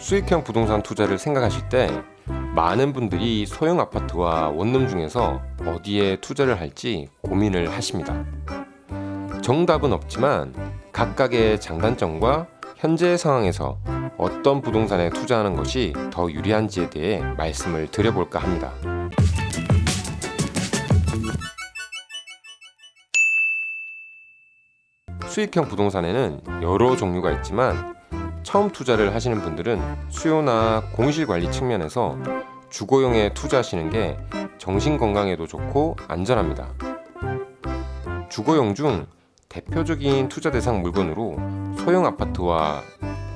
수익형 부동산 투자를 생각하실 때 많은 분들이 소형 아파트와 원룸 중에서 어디에 투자를 할지 고민을 하십니다. 정답은 없지만 각각의 장단점과 현재 상황에서 어떤 부동산에 투자하는 것이 더 유리한지에 대해 말씀을 드려볼까 합니다. 수익형 부동산에는 여러 종류가 있지만 처음 투자를 하시는 분들은 수요나 공실 관리 측면에서 주거용에 투자하시는 게 정신 건강에도 좋고 안전합니다. 주거용 중 대표적인 투자 대상 물건으로 소형 아파트와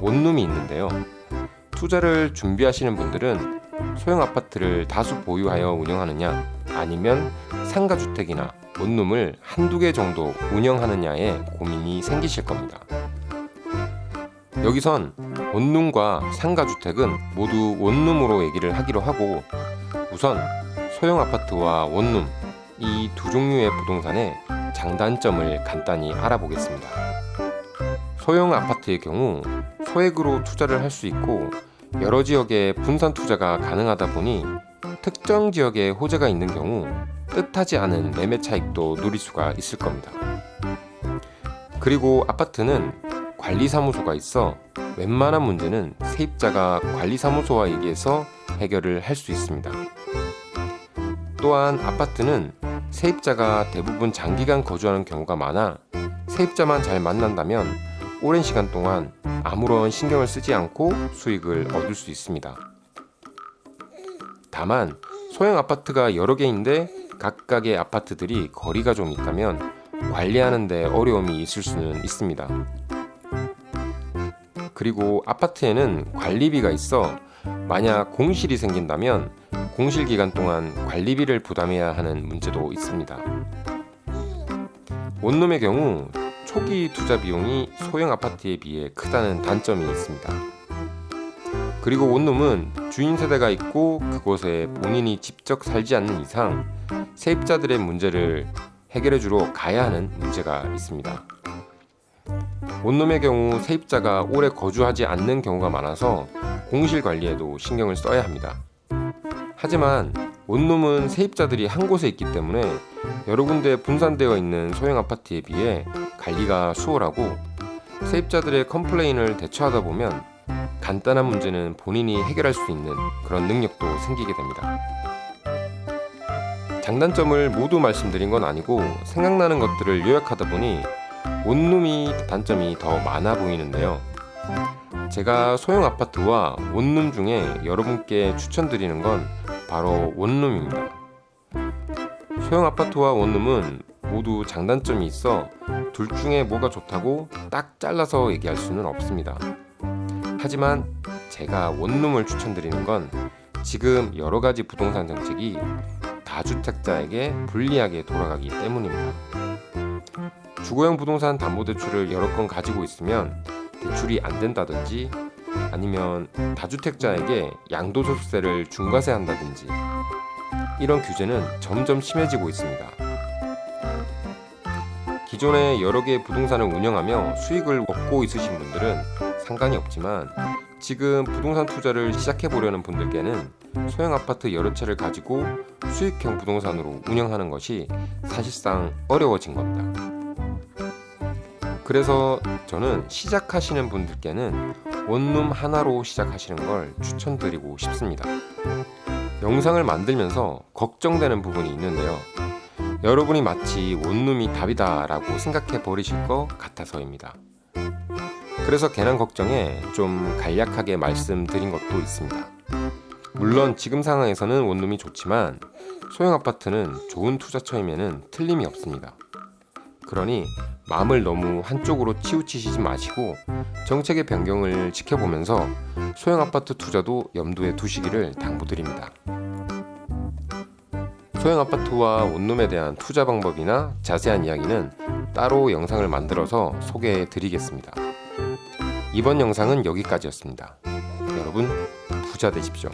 원룸이 있는데요. 투자를 준비하시는 분들은 소형 아파트를 다수 보유하여 운영하느냐 아니면 상가 주택이나 원룸을 한두 개 정도 운영하느냐에 고민이 생기실 겁니다. 여기선 원룸과 상가 주택은 모두 원룸으로 얘기를 하기로 하고 우선 소형 아파트와 원룸 이 두 종류의 부동산의 장단점을 간단히 알아보겠습니다. 소형 아파트의 경우 소액으로 투자를 할 수 있고 여러 지역에 분산 투자가 가능하다 보니 특정 지역에 호재가 있는 경우 뜻하지 않은 매매 차익도 누릴 수가 있을 겁니다. 그리고 아파트는 관리사무소가 있어 웬만한 문제는 세입자가 관리사무소와 얘기해서 해결을 할 수 있습니다. 또한 아파트는 세입자가 대부분 장기간 거주하는 경우가 많아 세입자만 잘 만난다면 오랜 시간 동안 아무런 신경을 쓰지 않고 수익을 얻을 수 있습니다. 다만 소형 아파트가 여러 개인데 각각의 아파트들이 거리가 좀 있다면 관리하는데 어려움이 있을 수는 있습니다. 그리고 아파트에는 관리비가 있어 만약 공실이 생긴다면 공실 기간 동안 관리비를 부담해야 하는 문제도 있습니다. 원룸의 경우 초기 투자 비용이 소형 아파트에 비해 크다는 단점이 있습니다. 그리고 원룸은 주인 세대가 있고 그곳에 본인이 직접 살지 않는 이상 세입자들의 문제를 해결해 주러 가야 하는 문제가 있습니다. 원룸의 경우 세입자가 오래 거주하지 않는 경우가 많아서 공실 관리에도 신경을 써야 합니다. 하지만 원룸은 세입자들이 한 곳에 있기 때문에 여러 군데 분산되어 있는 소형 아파트에 비해 관리가 수월하고 세입자들의 컴플레인을 대처하다 보면 간단한 문제는 본인이 해결할 수 있는 그런 능력도 생기게 됩니다. 장단점을 모두 말씀드린 건 아니고 생각나는 것들을 요약하다 보니 원룸이 단점이 더 많아 보이는데요. 제가 소형 아파트와 원룸 중에 여러분께 추천드리는 건 바로 원룸입니다. 소형 아파트와 원룸은 모두 장단점이 있어 둘 중에 뭐가 좋다고 딱 잘라서 얘기할 수는 없습니다. 하지만 제가 원룸을 추천드리는 건 지금 여러 가지 부동산 정책이 다주택자에게 불리하게 돌아가기 때문입니다. 주거용 부동산 담보대출을 여러 건 가지고 있으면 대출이 안 된다든지 아니면 다주택자에게 양도소득세를 중과세한다든지 이런 규제는 점점 심해지고 있습니다. 기존에 여러 개의 부동산을 운영하며 수익을 얻고 있으신 분들은 상관이 없지만 지금 부동산 투자를 시작해 보려는 분들께는 소형 아파트 여러 채를 가지고 수익형 부동산으로 운영하는 것이 사실상 어려워진 겁니다. 그래서 저는 시작하시는 분들께는 원룸 하나로 시작하시는 걸 추천드리고 싶습니다. 영상을 만들면서 걱정되는 부분이 있는데요. 여러분이 마치 원룸이 답이다라고 생각해 버리실 것 같아서입니다. 그래서 괜한 걱정에 좀 간략하게 말씀드린 것도 있습니다. 물론 지금 상황에서는 원룸이 좋지만 소형 아파트는 좋은 투자처임에는 틀림이 없습니다. 그러니 마음을 너무 한쪽으로 치우치시지 마시고 정책의 변경을 지켜보면서 소형 아파트 투자도 염두에 두시기를 당부드립니다. 소형 아파트와 원룸에 대한 투자 방법이나 자세한 이야기는 따로 영상을 만들어서 소개해 드리겠습니다. 이번 영상은 여기까지였습니다. 여러분 부자 되십시오.